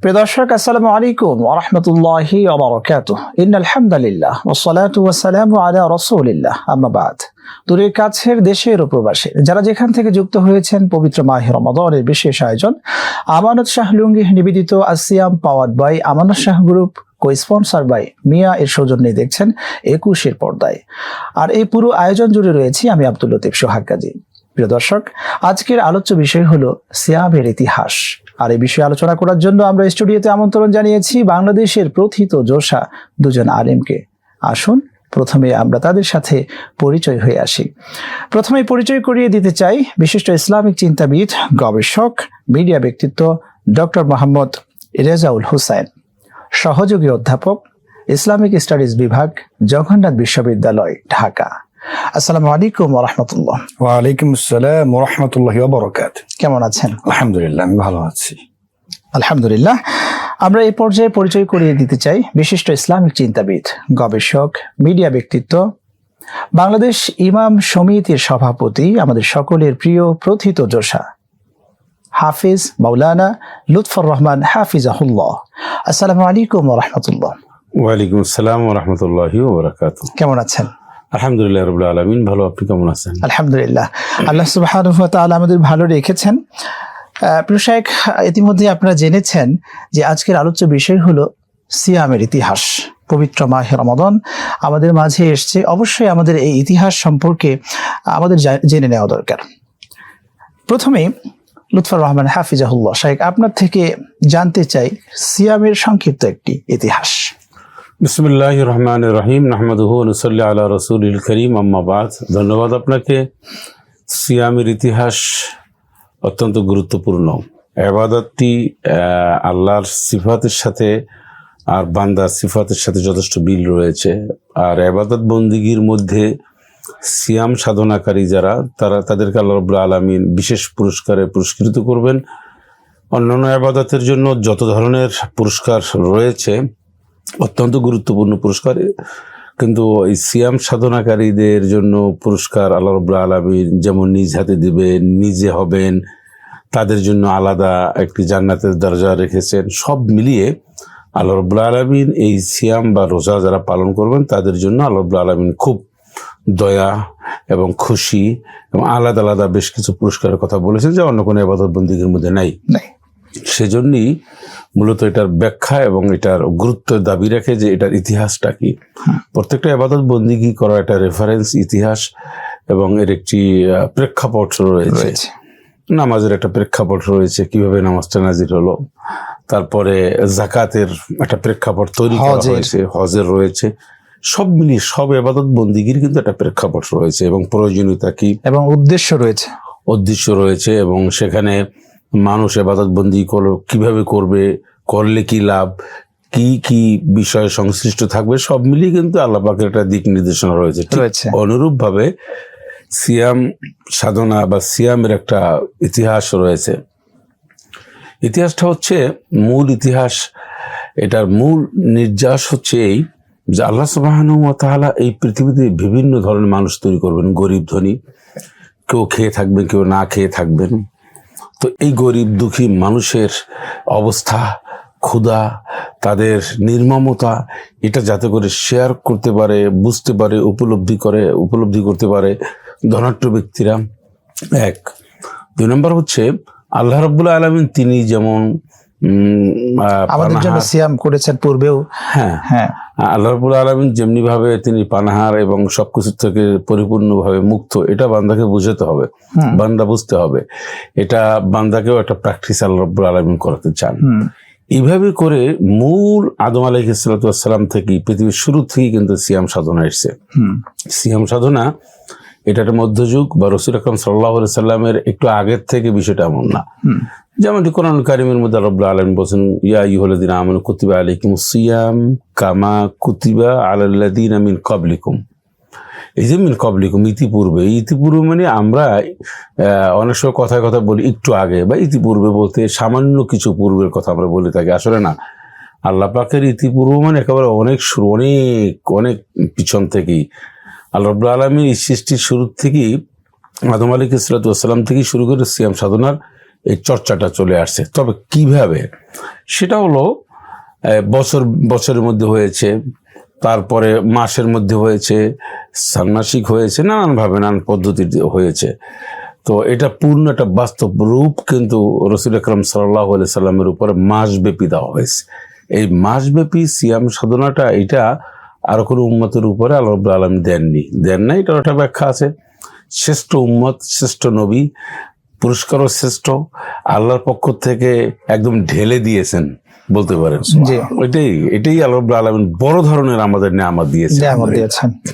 প্রিয় দর্শক, আসসালামু আলাইকুম ওরহমতুল্লাহি ওবরাকাত ইন আলহামদুলিল্লাহ ওসসালাতু ওয়াসসালামু আলা রাসূলিল্লাহ। আম্মা বাদ। দূরের কাছের দেশের ও প্রবাসী যারা যেখান থেকে যুক্ত হয়েছেন পবিত্র মাহে রমাদানের বিশেষ আয়োজন, আমানত শাহ লুঙ্গি নিবেদিত আসিয়াম powered by Amanat Shah group co sponsor by Miah এর সৌজন্যে দেখছেন একুশের পর্দায়। আর এই পুরো আয়োজন জুড়ে রয়েছি আমি আব্দুল লতিফ সোহাগ গাজী। প্রিয় দর্শক, আজকের আলোচ্য বিষয় হলো সিয়ামের ইতিহাস। আর এই বিষয়ে আলোচনা করার জন্য আমরা স্টুডিওতে আমন্ত্রণ জানিয়েছি বাংলাদেশের প্রথিত যোশা দুজন আলিমকে। আসুন, প্রথমে আমরা তাদের সাথে পরিচয় হয়ে আসি। প্রথমে পরিচয় করিয়ে দিতে চাই বিশিষ্ট ইসলামিক চিন্তাবিদ, গবেষক, মিডিয়া ব্যক্তিত্ব ডক্টর মোহাম্মদ রেজাউল হুসাইন, সহযোগী অধ্যাপক, ইসলামিক স্টাডিজ বিভাগ, জগন্নাথ বিশ্ববিদ্যালয়, ঢাকা। আসসালামু আলাইকুম রহমতুল্লাহ। ওয়ালাইকুম আসসালাম রহমতুল্লাহ বরকাত। কেমন আছেন? আলহামদুলিল্লাহ আমি ভালো আছি। আলহামদুলিল্লাহ। আমরা এই পর্যায়ে পরিচয় করিয়ে দিতে চাই বিশিষ্ট ইসলামিক চিন্তাবিদ গবেষক মিডিয়া ব্যক্তিত্ব বাংলাদেশ ইমাম সমিতির সভাপতি আমাদের সকলের প্রিয় প্রথিত যোশা হাফিজ মাওলানা লুৎফর রহমান হাফিজাহুল্লাহ। আসসালামু আলাইকুম রহমতুল্লাহ। ওয়ালাইকুম আসসালাম রহমতুল্লাহি কেমন আছেন? আলহামদুলিল্লাহ রবুল্লা আলমিন। ভালো, আপনি কেমন আছেন? আলহামদুলিল্লাহ। আল্লাহ তাআলা আমাদের ভালো রেখেছেন। প্রিয় শায়েখ ইতিমধ্যে আপনারা জেনেছেন যে আজকের আলোচ্য বিষয় হলো সিয়ামের ইতিহাস, পবিত্র মাহে রমাদন। আমাদের মাঝে এসছে, অবশ্যই আমাদের এই ইতিহাস সম্পর্কে আমাদের জেনে নেওয়া দরকার। প্রথমে, লুৎফর রহমান হাফিজাহুল্লাহ। শাহেক আপনার থেকে জানতে চাই, সিয়ামের সংক্ষিপ্ত একটি ইতিহাস। বিসমুল্লাহ রহমান রহিম নাহমদহু নসল্লা আল্লাহ রসুল করিম আম্মাবাদ ধন্যবাদ আপনাকে। সিয়ামের ইতিহাস অত্যন্ত গুরুত্বপূর্ণ। এবাদতটি আহ, আল্লাহর সিফাতের সাথে আর বান্দার সিফাতের সাথে যথেষ্ট বিল রয়েছে। আর এবাদত বন্দিগির মধ্যে সিয়াম সাধনাকারী যারা তারা তাদেরকে আল্লাহ রবুল্লা আলমিন বিশেষ পুরস্কারে পুরস্কৃত করবেন। অন্যান্য আবাদতের জন্য যত ধরনের পুরস্কার রয়েছে অত্যন্ত গুরুত্বপূর্ণ পুরস্কার। কিন্তু এই সিয়াম সাধনাকারীদের জন্য পুরস্কার আল্লাহ রবুল্লা আলমীর যেমন নিজ হাতে দিবেন, নিজে হবেন, তাদের জন্য আলাদা একটি জান্নাতের দরজা রেখেছেন। সব মিলিয়ে আল্লাহ রবুল্লা আলমিন এই সিয়াম বা রোজা যারা পালন করবেন, তাদের জন্য আল্লাহ রবুল্লা আলমিন খুব দয়া এবং খুশি এবং আলাদা আলাদা বেশ কিছু পুরস্কারের কথা বলেছেন যা অন্য কোনো আবাদত বন্দীগীর মধ্যে নাই। নাই। সেজন্যই মূলত এটার ব্যাখ্যা এবং এটার গুরুত্ব দাবি রাখে যে এটার ইতিহাসটা কি। প্রত্যেকটা আবাদত বন্দিগি করা একটা রেফারেন্স ইতিহাস এবং এর একটি প্রেক্ষাপট রয়েছে। নামাজের একটা প্রেক্ষাপট রয়েছে কীভাবে নামাজটা নাজির হলো তারপরে জাকাতের একটা প্রেক্ষাপট তৈরি করা হয়েছে হজের রয়েছে। সব মিলিয়ে সব আবাদত বন্দিগির কিন্তু একটা প্রেক্ষাপট রয়েছে এবং প্রয়োজনীয়তা কি? এবং উদ্দেশ্য রয়েছে। উদ্দেশ্য রয়েছে এবং সেখানে মানুষ এবাদত বন্দি কীভাবে করবে করলে কি লাভ কি কি বিষয়ে সংশ্লিষ্ট থাকবে সব মিলিয়ে কিন্তু আল্লাহ পাকের একটা দিক নির্দেশনা রয়েছে। অনুরূপভাবে সিয়াম সাধনা বা সিয়ামের একটা ইতিহাস রয়েছে। ইতিহাসটা হচ্ছে মূল ইতিহাস। এটার মূল নির্যাস হচ্ছে এই যে আল্লাহ সুবাহানুতলা এই পৃথিবীতে বিভিন্ন ধরনের মানুষ তৈরি করবেন গরিব ধনী। কেউ খেয়ে থাকবেন কেউ না খেয়ে থাকবেন। তো এই গরিব দুঃখী মানুষের অবস্থা, ক্ষুধা, তাদের নির্মমতা, এটা যাতে করে শেয়ার করতে পারে, বুঝতে পারে, উপলব্ধি করে, উপলব্ধি করতে পারে ধনাঢ্য ব্যক্তিরা। এক, দুই নম্বর হচ্ছে, আল্লাহ রব্বুল্লাহ আলমিন তিনি যেমন আমাদের জন্য সিয়াম করেছেন পূর্বেও। হ্যাঁ। হ্যাঁ। আল্লাহ রবুল আলমিন যেমনি ভাবে তিনি পানাহার এবং সবকিছু থেকে পরিপূর্ণভাবে মুক্ত এটা বান্দাকে বুঝাতে হবে। বান্দা বুঝতে হবে। এটা বান্দাকেও একটা প্র্যাকটিস আল্লাহ রব্বুল আলমিন করাতে চান। এইভাবে করে মূল আদম আলাইসালাম থেকে পৃথিবীর শুরু থেকেই কিন্তু সিয়াম সাধনা এসছে। সিয়াম সাধনা এটা একটা মধ্যযুগ বা রসুল আকরম সাল্লাহ সাল্লামের একটু আগের থেকে বিষয়টা এমন না। যেমনটি কোরআন কারিমের মধ্যে রব্লা আলম বলছেন, ইয়া ইহলদিন আমন কুতিবা আলাইকুম সিয়াম কামা কুতিবা আলাল্লাদিন আমিন কবলিকুম এই যে মিন কবলিকুম ইতিপূর্বে ইতিপূর্বে মানে আমরা অনেক সময় কথায় কথা বলি একটু আগে, বা ইতিপূর্বে বলতে সামান্য কিছু পূর্বের কথা আমরা বলে থাকি, আসলে না। আল্লাহ পাকের ইতিপূর্ব মানে একেবারে অনেক শুরু, অনেক অনেক পিছন থেকেই। আল্লাহ রব্লা আলমী এই সৃষ্টির শুরু থেকেই, আদম আলী ইসলাতাম থেকেই শুরু করে সিয়াম সাধনার এই চর্চাটা চলে আসছে। তবে কীভাবে? সেটা হলো বছর, বছরের মধ্যে হয়েছে, তারপরে মাসের মধ্যে হয়েছে, ষান্মাসিক হয়েছে, নানানভাবে নানান পদ্ধতিতে হয়েছে। তো এটা পূর্ণ একটা বাস্তব রূপ কিন্তু রসুল আকরম সাল্লাহ সাল্লামের উপরে মাসব্যাপী দেওয়া হয়েছে। এই মাসব্যাপী সিয়াম সাধনাটা, এটা আর কোনো উম্মতের উপরে আল্লাহ আলম দেননি। দেন না এটার একটা ব্যাখ্যা আছে। শ্রেষ্ঠ উম্মত, শ্রেষ্ঠ নবী পুরস্কারও শ্রেষ্ঠ। আল্লাহর পক্ষ থেকে একদম ঢেলে দিয়েছেন বলতে পারেন। ওইটাই এটাই এটাই আল্লাহ আলমিন বড় ধরনের আমাদের নিয়ামত দিয়েছেন।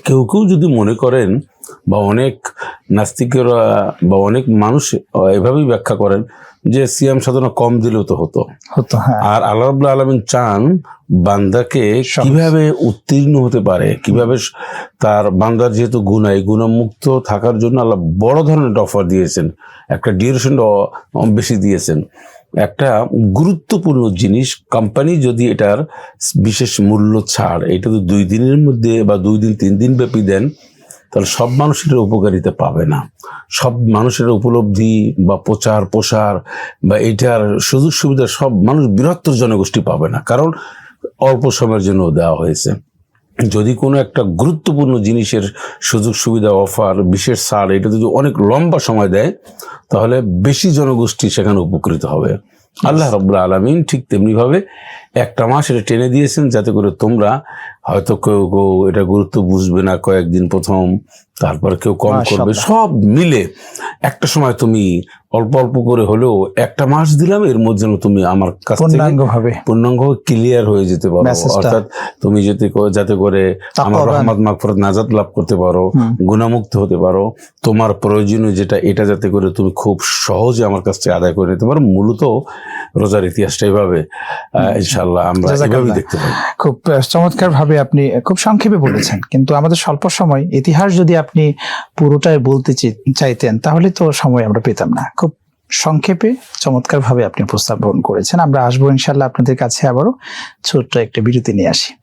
কেউ কেউ যদি মনে করেন বা অনেক নাস্তিকেরা বা অনেক মানুষ এভাবেই ব্যাখ্যা করেন যে সিয়াম সাধনা কম দিলেও তো হতো। হ্যাঁ। আর আল্লাহ আলমিন চান বান্দাকে। কীভাবে উত্তীর্ণ হতে পারে কীভাবে তার বান্দার যেহেতু গুণাই গুণমুক্ত থাকার জন্য আল্লাহ বড় ধরনের অফার দিয়েছেন একটা ডিউরেশন বেশি দিয়েছেন। একটা গুরুত্বপূর্ণ জিনিস কোম্পানি যদি এটার বিশেষ মূল্য ছাড় এটা তো দুই দিনের মধ্যে বা দুই দিন তিন দিন ব্যাপী দেন তাহলে সব মানুষের উপকারিতা পাবে না। সব মানুষের উপলব্ধি বা প্রচার প্রসার বা এটার সুযোগ সুবিধা সব মানুষ বৃহত্তর জনগোষ্ঠী পাবে না। কারণ অল্প সময়ের জন্য দেওয়া হয়েছে। যদি কোনো একটা গুরুত্বপূর্ণ জিনিসের সুযোগ সুবিধা অফার বিশেষ ছাড় এটা যদি অনেক লম্বা সময় দেয় তাহলে বেশি জনগোষ্ঠী সেখানে উপকৃত হবে। আল্লাহ রব্বুল আলমিন ঠিক তেমনিভাবে একটা মাস এটা টেনে দিয়েছেন যাতে করে তোমরা হয়তো কেউ কেউ এটা গুরুত্ব বুঝবে না কয়েকদিন প্রথম তারপর কেউ কম করবে। সব মিলে একটা সময় তুমি অল্প অল্প করে হলেও একটা মাস দিলাম এর মধ্যে তুমি আমার কাছ থেকে পূর্ণাঙ্গ ক্লিয়ার হয়ে যেতে পারো। অর্থাৎ তুমি যাতে করে- যাতে করে আমার। রহমত মাগফিরাত নাজাত লাভ করতে পারো গুণামুক্ত হতে পারো তোমার প্রয়োজনীয় যেটা এটা যাতে করে তুমি খুব সহজে আমার কাছ থেকে আদায় করে নিতে পারো। মূলত রোজার ইতিহাসটা এইভাবে। আহ, ইনশাআল্লাহ আমরা দেখতে পাই খুব চমৎকার ভাবে আপনি খুব সংক্ষেপে বলেছেন কিন্তু আমাদের স্বল্প সময় ইতিহাস যদি আপনি পুরোটাই বলতে চাইতেন তাহলে তো সময় আমরা পেতাম না। খুব সংক্ষেপে আপনি উপস্থাপন করেছেন। আমরা আসব ইনশাল্লাহ আপনাদের কাছে আবারও ছোট্ট একটা বিরতি নিয়ে আসি।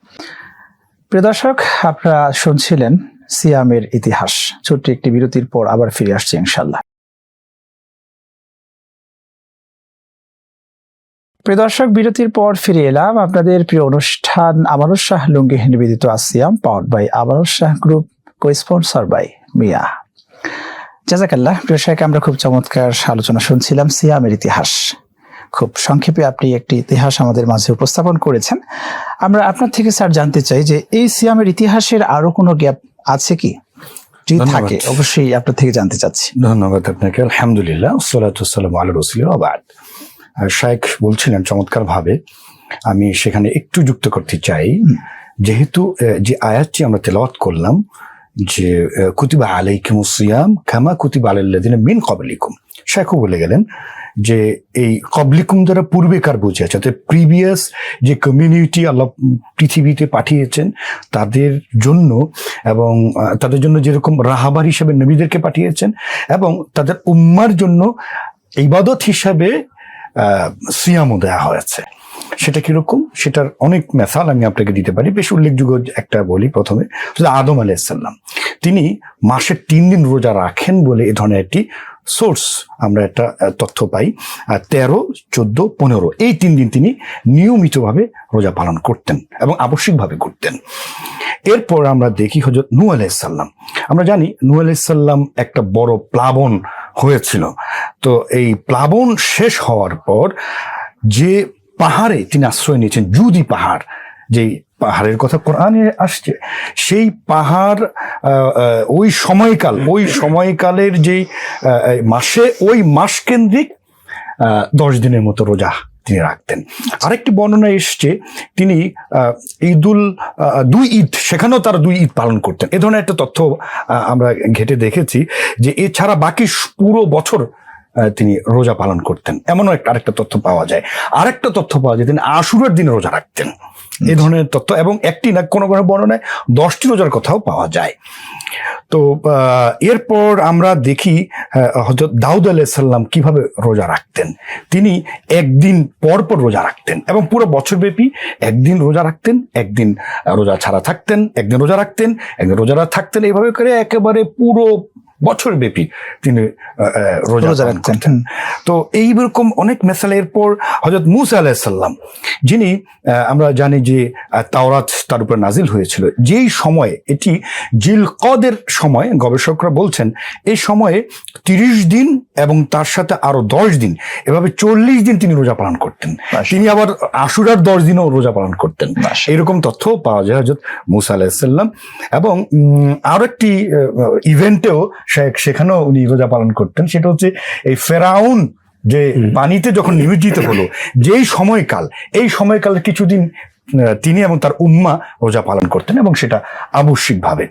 প্রিয় দর্শক আপনারা শুনছিলেন সিয়ামের ইতিহাস। ছোট্ট একটি বিরতির পর আবার ফিরে আসছি ইনশাল্লাহ প্রিয় দর্শক বিরতির পর ফিরে এলাম আপনাদের প্রিয় অনুষ্ঠান আমানুর শাহ লুঙ্গি নিবেদিত আসিয়াম power by Amanur Shah group co sponsor by Miah. জাজাকাল্লাহ প্রিয় শাহ আমরা খুব চমৎকার আলোচনা শুনছিলাম সিয়ামের ইতিহাস। খুব সংক্ষেপে আপনি একটি ইতিহাস আমাদের মাঝে উপস্থাপন করেছেন। আমরা আপনার থেকে স্যার জানতে চাই যে এই সিয়ামের ইতিহাসের আরও কোনো গ্যাপ আছে কি? যদি থাকে অবশ্যই আপনার থেকে জানতে চাচ্ছি। ধন্যবাদ আপনাকে। আলহামদুলিল্লাহ সালাতাম আল্লাহ রসুল আবাদ শাইখ বলছিলেন চমৎকার ভাবে আমি সেখানে একটু যুক্ত করতে চাই। যেহেতু যে আয়াতটি আমরা তেলাওয়াত করলাম যে কুতিবা আলাইকুম সিয়াম খামা কুতিবা আলাইল্লাদিন মিন কবলিকুম শেখও বলে গেলেন যে এই কবলিকুম দ্বারা পূর্বেকার বুঝে বুঝিয়েছে অর্থাৎ প্রিভিয়াস যে কমিউনিটি আল্লাহ পৃথিবীতে পাঠিয়েছেন তাদের জন্য এবং তাদের জন্য যেরকম রাহাবার হিসেবে নবীদেরকে পাঠিয়েছেন এবং তাদের উম্মার জন্য ইবাদত হিসাবে সিয়ামও দেওয়া হয়েছে। সেটা কীরকম? সেটার অনেক মেসাল আমি আপনাকে দিতে পারি। বেশ উল্লেখযোগ্য একটা বলি প্রথমে। আদম আলাইসাল্লাম তিনি মাসের তিন দিন রোজা রাখেন বলে এ ধরনের একটি সোর্স আমরা একটা তথ্য পাই। আর তেরো, চোদ্দ, পনেরো, এই তিন দিন তিনি নিয়মিতভাবে রোজা পালন করতেন এবং আবশ্যিকভাবে করতেন। এরপর আমরা দেখি হজরত নু আলাইসাল্লাম আমরা জানি নু আলাইসাল্লাম একটা বড় প্লাবন হয়েছিল। তো এই প্লাবন শেষ হওয়ার পর যে পাহাড়ে তিনি আশ্রয় নিয়েছেন জুদি পাহাড়, যেই পাহাড়ের কথা কোরআনে আসছে, সেই পাহাড় ওই সময়কাল, ওই সময়কালের যেই মাসে, ওই মাস কেন্দ্রিক দশ দিনের মতো রোজা তিনি রাখতেন। আরেকটি বর্ণনা এসছে, তিনি ঈদুল দুই ঈদ, সেখানেও তারা দুই ঈদ পালন করতেন। এ ধরনের একটা তথ্য আমরা ঘেটে দেখেছি যে এছাড়া বাকি পুরো বছর তিনি রোজা পালন করতেন। এমনও একটা আরেকটা তথ্য পাওয়া যায়। আরেকটা তথ্য পাওয়া যায় তিনি আশুরের দিনে রোজা রাখতেন। এ ধরনের তথ্য এবং একটি না কোনো কোনো বর্ণনায় দশটি রোজার কথাও পাওয়া যায়। তো এরপর আমরা দেখি হজরত দাউদ আলাইসাল্লাম কীভাবে রোজা রাখতেন। তিনি একদিন পর পর রোজা রাখতেন এবং পুরো বছরব্যাপী একদিন রোজা রাখতেন একদিন রোজা ছাড়া থাকতেন একদিন রোজা রাখতেন একদিন রোজা থাকতেন এইভাবে করে একেবারে পুরো বছর ব্যাপী তিনি রোজা রাখতেন। তো এইরকম অনেক মেসালের পর হজরত মুসা আলাহিসাল্লাম যিনি আমরা জানি যে তাওরাত তার উপর নাজিল হয়েছিল যেই সময়ে এটি জিল কদের সময় গবেষকরা বলছেন এই সময়ে তিরিশ দিন এবং তার সাথে আরও দশ দিন এভাবে চল্লিশ দিন তিনি রোজা পালন করতেন। তিনি আবার আশুরার দশ দিনও রোজা পালন করতেন। এরকম তথ্য পাওয়া যায় হজরত মুসা আলাহিসাল্লাম এবং আরও একটি ইভেন্টেও সেখানেও উনি রোজা পালন করতেন সেটা হচ্ছে এই ফেরাউন যে পানিতে যখন নিমজ্জিত হলো যেই সময়কাল এই সময়কালের কিছুদিন তিনি এবং তার উম্মা রোজা পালন করতেন এবং সেটা আবশ্যিকভাবে।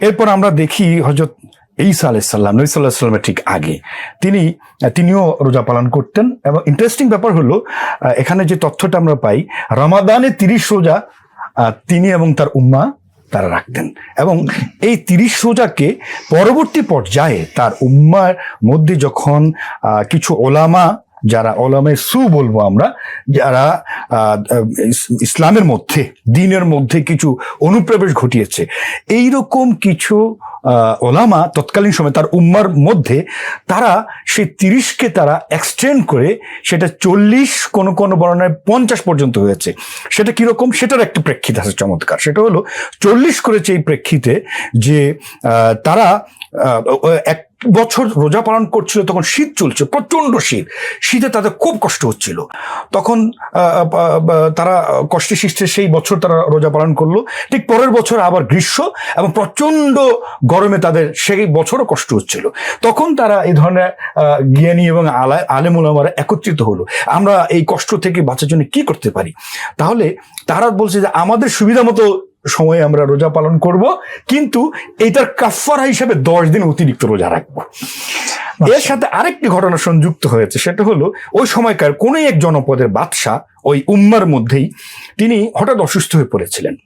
এরপর আমরা দেখি হজরত ঈসা আলাইসাল্লাম নবী সাল্লাহ সাল্লামের ঠিক আগে। তিনি তিনিও রোজা পালন করতেন এবং ইন্টারেস্টিং ব্যাপার হলো এখানে যে তথ্যটা আমরা পাই রমাদানে তিরিশ রোজা তিনি এবং তার উম্মা তারা রাখতেন। এবং এই তিরিশ রোজাকে পরবর্তী পর্যায়ে তার উম্মার মধ্যে যখন কিছু ওলামা যারা ওলামে সু বলব আমরা, যারা ইসলামের মধ্যে, দিনের মধ্যে কিছু অনুপ্রবেশ ঘটিয়েছে, এইরকম কিছু ওলামা তৎকালীন সময় তার উম্মার মধ্যে, তারা সেই তিরিশকে তারা এক্সটেন্ড করে সেটা চল্লিশ কোন কোন বর্ণনায় পঞ্চাশ পর্যন্ত হয়েছে। সেটা কীরকম? সেটার একটা প্রেক্ষিত আছে চমৎকার। সেটা হলো, চল্লিশ করেছে এই প্রেক্ষিতে যে তারা এক বছর রোজা পালন করছিল, তখন শীত চলছে প্রচণ্ড শীত। শীতে তাদের খুব কষ্ট হচ্ছিল। তখন তারা কষ্টে শিষ্টে সেই বছর তারা রোজা পালন করল। ঠিক পরের বছর আবার গ্রীষ্ম এবং প্রচণ্ড গরমে তাদের সেই বছরও কষ্ট হচ্ছিল। তখন তারা এই ধরনের জ্ঞানী এবং আলা আলেমুলামারা একত্রিত হলো। আমরা এই কষ্ট থেকে বাঁচার জন্য কি করতে পারি? তাহলে তারা বলছে যে আমাদের সুবিধা মতো সময়ে আমরা রোজা পালন করব কিন্তু এইটার কাফারা হিসাবে দশ দিন অতিরিক্ত রোজা রাখব। এর সাথে আরেকটি ঘটনা সংযুক্ত হয়েছে সেটা হলো ওই সময়কার কোন এক জনপদের বাদশাহ ওই উম্মার মধ্যেই তিনি হঠাৎ অসুস্থ হয়ে পড়েছিলেন।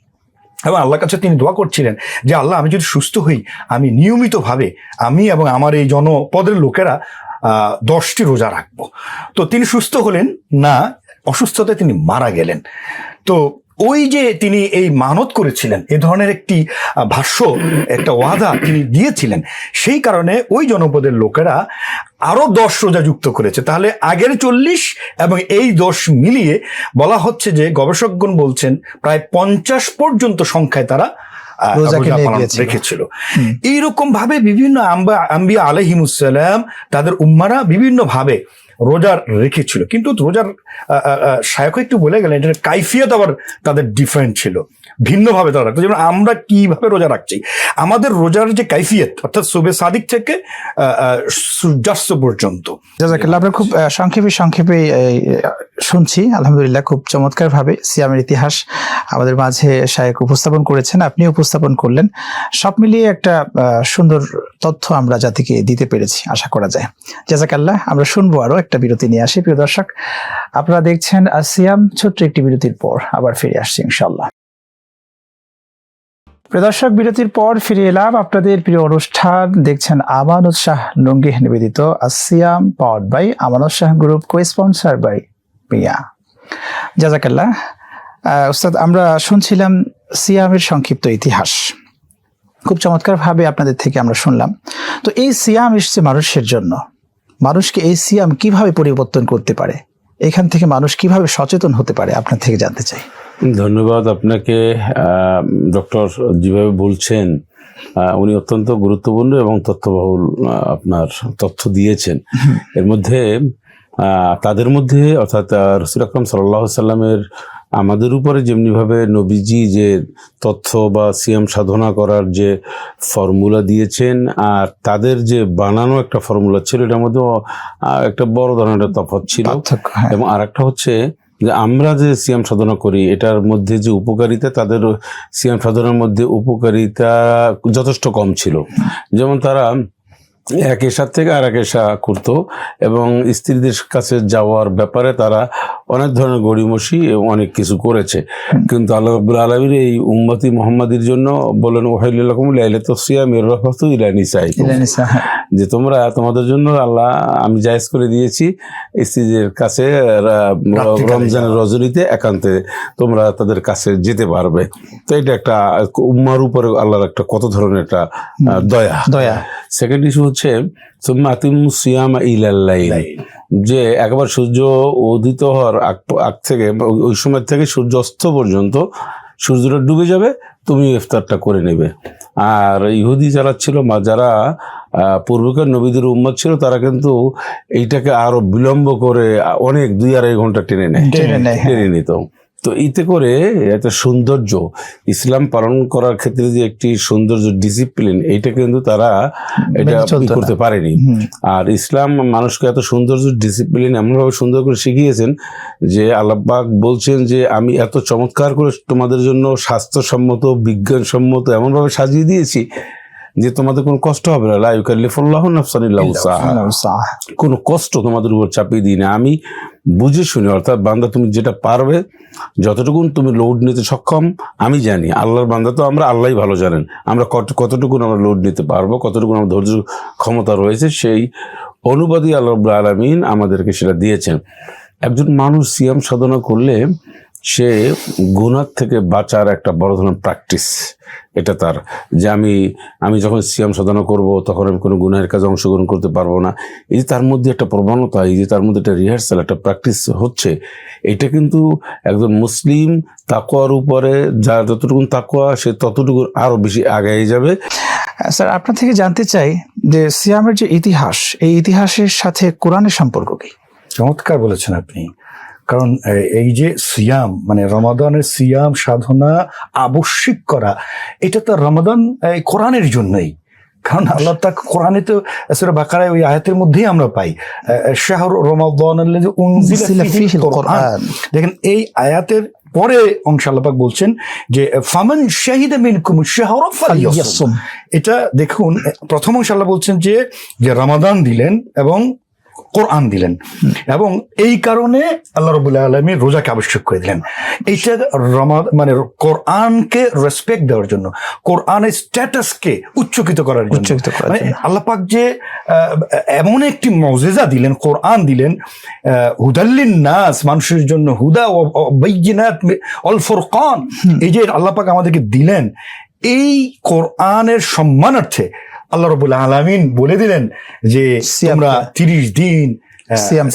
এবং আল্লাহর কাছে তিনি দোয়া করছিলেন যে আল্লাহ আমি যদি সুস্থ হই আমি নিয়মিতভাবে আমি এবং আমার এই জনপদের লোকেরা আহ, দশটি রোজা রাখব। তো তিনি সুস্থ হলেন না অসুস্থতায় তিনি মারা গেলেন। তো ওই যে তিনি এই মানত করেছিলেন এ ধরনের একটি ভাষ্য একটা ওয়াদা তিনি দিয়েছিলেন সেই কারণে ওই জনপদের লোকেরা আরও দশ রোজা যুক্ত করেছে। তাহলে আগের চল্লিশ এবং এই দশ মিলিয়ে বলা হচ্ছে যে গবেষকগণ বলছেন প্রায় পঞ্চাশ পর্যন্ত সংখ্যায় তারা। রেখেছিল। এইরকম ভাবে বিভিন্ন আম্বা আম্বিয়া আলহিমুসালাম তাদের উম্মারা বিভিন্ন ভাবে রোজার রেখেছিল কিন্তু রোজার শায়ক একটু বলে গেলেন এটার কাইফিয়ত আবার তাদের ডিফারেন্ট ছিল। ভিন্নভাবে তারা রাখতো যেমন আমরা কীভাবে রোজা রাখছি? আমাদের রোজার যে কাইফিয়ত, অর্থাৎ সুবে সাদিক থেকে সূর্যাস্ত পর্যন্ত। আমরা খুব সংক্ষেপে সংক্ষেপে শুনছি। আলহামদুলিল্লাহ, খুব চমৎকার ভাবে সিয়ামের ইতিহাস আমাদের মাঝে শায়েক উপস্থাপন করেছেন আপনি উপস্থাপন করলেন। সব মিলিয়ে একটা সুন্দর তথ্য আমরা জাতিকে দিতে পেরেছি, আশা করা যায়। জাজাকাল্লাহ, আমরা শুনব আরও একটা বিরতি নিয়ে আসি। প্রিয় দর্শক, আপনারা দেখছেন সিয়াম, ছোট্ট একটি বিরতির পর আবার ফিরে আসছি ইনশাল্লাহ প্রিয় দর্শক বিরতির পর ফিরে এলাম। আপনাদের প্রিয় অনুষ্ঠান দেখছেন আমানত শাহ লুঙ্গি নিবেদিত আসিয়াম power by Amanat Shah group co sponsor by Piya জাজাকাল্লাহ আহ, উস্তাদ আমরা শুনছিলাম সিয়ামের সংক্ষিপ্ত ইতিহাস। খুব চমৎকার ভাবে আপনাদের থেকে আমরা শুনলাম। তো এই সিয়াম এসছে মানুষের জন্য। মানুষকে এই সিয়াম কীভাবে পরিবর্তন করতে পারে? এখান থেকে মানুষ কীভাবে সচেতন হতে পারে? আপনার থেকে জানতে চাই। ধন্যবাদ আপনাকে ডক্টর যেভাবে বলছেন উনি অত্যন্ত গুরুত্বপূর্ণ এবং তথ্যবহুল আপনার তথ্য দিয়েছেন। এর মধ্যে তাদের মধ্যে অর্থাৎ রসুল আকরম সাল্লাহ সাল্লামের আমাদের উপরে যেমনিভাবে নবীজি যে তথ্য বা সিএম সাধনা করার যে ফর্মুলা দিয়েছেন আর তাদের যে বানানো একটা ফর্মুলা ছিল এটার মধ্যে একটা বড় ধরনের একটা তফাৎ ছিল। হ্যাঁ। এবং আরেকটা হচ্ছে যে আমরা যে সিয়াম সাধনা করি, এটার মধ্যে যে উপকারিতা, তাদের সিয়াম সাধনার মধ্যে উপকারিতা যথেষ্ট কম ছিল। যেমন তারা এক এশার থেকে আর এক এশা করতো এবং স্ত্রীদের কাছে যাওয়ার ব্যাপারে তারা অনেক ধরনের গড়িমসি অনেক কিছু করেছে। কিন্তু আল্লাহ রব্বুল আলমীর এই উম্মতি মোহাম্মদীর জন্য বলেন ওহাইলুল্লাহম লাইলাতুস সিয়াম ইররাফাতু ইলা নিসাইকুম। ইলানিসা, হ্যাঁ। যে তোমরা তোমাদের জন্য আল্লাহ আমি জায়েজ করে দিয়েছি স্ত্রীদের কাছে রমজানের রজনীতে একান্তে তোমরা তাদের কাছে যেতে পারবে। তো এটা একটা উম্মার উপরে আল্লাহর একটা কত ধরনের একটা দয়া। দয়া। সেকেন্ড ইস্যু হচ্ছে সুম্মা সিয়ামা ইলাল্লাইল যে একবার সূর্য উদিত হওয়ার আগ থেকে ওই- সময় থেকে সূর্য অস্ত পর্যন্ত সূর্যটা ডুবে যাবে তুমি ইফতারটা করে নেবে। আর ইহুদি যারা ছিল বা যারা আহ, পূর্বকার নবীদের উম্মত ছিল তারা কিন্তু এইটাকে আরও বিলম্ব করে অনেক দুই আড়াই ঘণ্টা টেনে নেয়। টেনে নিত। তো এতে করে একটা সৌন্দর্য ইসলাম পালন করার ক্ষেত্রে যে একটি সৌন্দর্য ডিসিপ্লিন এইটা কিন্তু তারা এটা করতে পারেনি। আর ইসলাম মানুষকে এত সৌন্দর্য ডিসিপ্লিন এমনভাবে সুন্দর করে শিখিয়েছেন যে আল্লাহবাক বলছেন যে আমি এত চমৎকার করে তোমাদের জন্য স্বাস্থ্যসম্মত বিজ্ঞানসম্মত এমনভাবে সাজিয়ে দিয়েছি যে তোমাদের কোনো কষ্ট হবে না। লাইকাল্লিফুল্লাহ নাফসানিল্লাহ। কোনো কষ্ট তোমাদের উপর চাপিয়ে দিই না। আমি বুঝে শুনি অর্থাৎ বান্দা তুমি যেটা পারবে যতটুকুন তুমি লোড নিতে সক্ষম আমি জানি। আল্লাহর বান্দা তো আমরা আল্লাহই ভালো জানেন। আমরা কত কতটুকুন আমরা লোড নিতে পারব কতটুকু আমার ধৈর্য ক্ষমতা রয়েছে সেই অনুবাদী আল্লাহ আলমিন আমাদেরকে সেটা দিয়েছেন। একজন মানুষ সিয়াম সাধনা করলে সে গুণার থেকে বাঁচার একটা বড় ধরনের প্র্যাকটিস এটা তার। যে আমি আমি যখন সিয়াম সাধনা করব তখন আমি কোনো গুনাহের কাজে অংশগ্রহণ করতে পারব না। এই যে তার মধ্যে একটা প্রবণতা এই যে তার মধ্যে একটা রিহার্সাল একটা প্র্যাকটিস হচ্ছে এটা কিন্তু একজন মুসলিম তাকোয়ার উপরে যার যতটুকু তাকোয়া সে ততটুকু আরও বেশি আগায় যাবে। স্যার আপনার থেকে জানতে চাই যে সিয়ামের যে ইতিহাস এই ইতিহাসের সাথে কোরআনের সম্পর্ক কি? চমৎকার বলেছেন আপনি। কারণ এই যে সিয়াম মানে রমাদানের সিয়াম সাধনা আবশ্যিক করা এটা তো রমাদান কোরআনের জন্যই কারণ আল্লাহ তাক কোরআনে তো সুরা বাকারায় ওই আয়াতের মধ্যেই আমরা পাই শাহর রমাদান। দেখেন এই আয়াতের পরে অংশ আল্লাপাক বলছেন যে ফামান শাহিদা মিনকুম শাহর ফালিয়াসুম ফালিয়াসুম। এটা দেখুন প্রথম অংশ আল্লাহ বলছেন যে যে রমাদান দিলেন এবং কোরআন দিলেন। এবং এই কারণে আল্লাহ রবুল্লাহ আলমী রোজাকে আবশ্যক করে দিলেন। এইটা রমা মানে কোরআনকে রেসপেক্ট দেওয়ার জন্য কোরআনের স্ট্যাটাসকে উচ্চকিত করার জন্য। মানে। আল্লাহ পাক যে এমন একটি মজেজা দিলেন কোরআন দিলেন আহ, হুদাল্লিন নাস মানুষের জন্য হুদা ও মি- অল ফুরকান। এই যে আল্লাহ পাক আমাদেরকে দিলেন এই কোরআনের সম্মানার্থে আল্লাহ রবুল আলমিন বলে দিলেন যে তোমরা তিরিশ দিন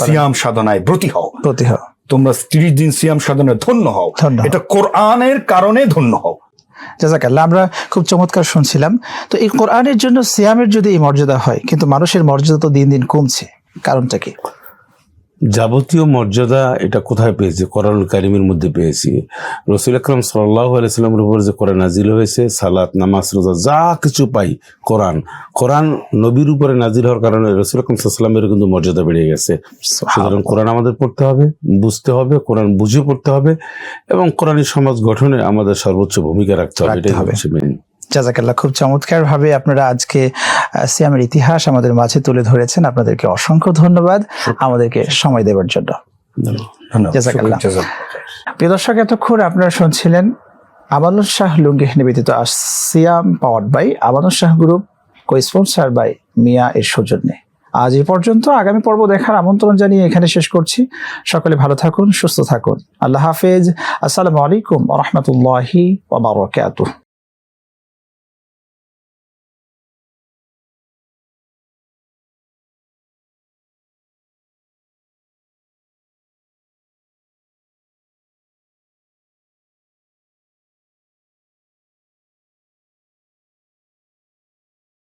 সিয়াম সাধনায় ব্রতি হও। ব্রতী হও। তোমরা তিরিশ দিন সিয়াম সাধনায় ধন্য হও। ধন্য হও। এটা কোরআনের কারণে ধন্য হও। জাজাকাল্লাহ আমরা খুব চমৎকার শুনছিলাম। তো এই কোরআনের জন্য সিয়ামের যদি এই মর্যাদা হয় কিন্তু মানুষের মর্যাদা তো দিন দিন কমছে। কারণটা কি? যাবতীয় মর্যাদা এটা কোথায় পেয়েছি? কোরআন কারিমের মধ্যে পেয়েছি। রসুল আকরম সাল্লাহ আলাইস্লামের উপর যে কোরআন নাজিল হয়েছে সালাত নামাজ রোজা যা কিছু পাই কোরআন। কোরআন নবীর উপরে নাজিল হওয়ার কারণে রসুল আকরম সাল্লামের কিন্তু মর্যাদা বেড়ে গেছে। সুতরাং কোরআন আমাদের পড়তে হবে বুঝতে হবে কোরআন বুঝে পড়তে হবে এবং কোরআনী সমাজ গঠনে আমাদের সর্বোচ্চ ভূমিকা রাখতে হবে। এটাই হবে। মেন জাজাকাল্লাহ খুব চমৎকার ভাবে আপনারা আজকে সিয়ামের ইতিহাস আমাদের মাঝে তুলে ধরেছেন। আপনাদেরকে অসংখ্য ধন্যবাদ। আমাদেরকে সময় দেওয়ার জন্য। প্রিয় দর্শক এতক্ষণ আপনারা শুনছিলেন আমানুল শাহ লুঙ্গি নিবেদিত সিয়াম powered by Amanul Shah group co sponsor by Miah এর সৌজন্যে আজ এ পর্যন্ত আগামী পর্ব দেখার আমন্ত্রণ জানিয়ে এখানে শেষ করছি। সকলে ভালো থাকুন সুস্থ থাকুন। আল্লাহ হাফেজ। আসসালামু আলাইকুম রহমতুল্লাহি ওবরাকাতুহ